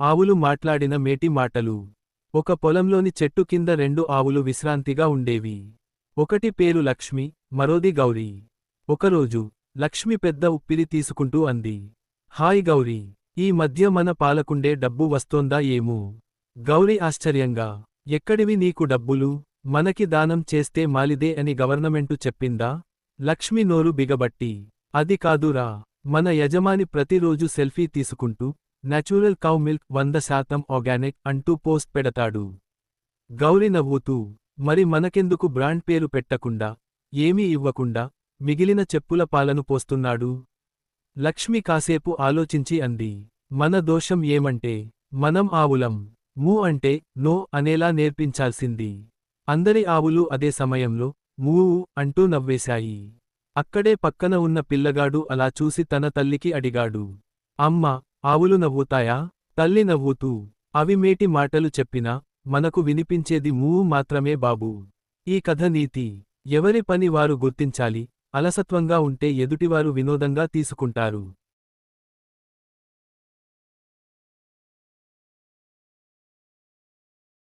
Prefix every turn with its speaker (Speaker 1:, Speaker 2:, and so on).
Speaker 1: ఆవులు మాట్లాడిన మేటి మాటలు. ఒక పొలంలోని చెట్టు కింద రెండు ఆవులు విశ్రాంతిగా ఉండేవి. ఒకటి పేరు లక్ష్మి మరోది గౌరీ. ఒకరోజు లక్ష్మి పెద్ద ఉప్పిరి తీసుకుంటూ అంది. హాయ్ గౌరీ ఈ మధ్య మన పాలకుండే డబ్బు వస్తోందా ఏమూ? గౌరీ ఆశ్చర్యంగా ఎక్కడివి నీకు డబ్బులు? మనకి దానం చేస్తే మాలిదే అని గవర్నమెంటు చెప్పిందా? లక్ష్మి నోరు బిగబట్టి అది కాదురా మన యజమాని ప్రతిరోజు సెల్ఫీ తీసుకుంటూ నేచురల్ కౌ మిల్క్ వంద శాతం ఆర్గానిక్ అంటూ పోస్ట్ పెడతాడు. గౌరి నవ్వుతూ మరి మనకెందుకు బ్రాండ్ పేరు పెట్టకుండా ఏమీ ఇవ్వకుండా మిగిలిన చెప్పుల పాలను పోస్తున్నాడు? లక్ష్మి కాసేపు ఆలోచించి అంది మన దోషం ఏమంటే మనం ఆవులం. మూ అంటే నో అనేలా నేర్పించాల్సింది. అందరి ఆవులు అదే సమయంలో మూ అంటూ నవ్వేశాయి. అక్కడే పక్కన ఉన్న పిల్లగాడు అలా చూసి తన తల్లికి అడిగాడు అమ్మ ఆవులు నవ్వుతాయా? తల్లి నవ్వుతూ అవి మేటి మాటలు చెప్పినా మనకు వినిపించేది మూవు మాత్రమే బాబూ. ఈ కథ నీతి. ఎవరి పని వారు గుర్తించాలి? అలసత్వంగా ఉంటే ఎదుటివారు వినోదంగా తీసుకుంటారు.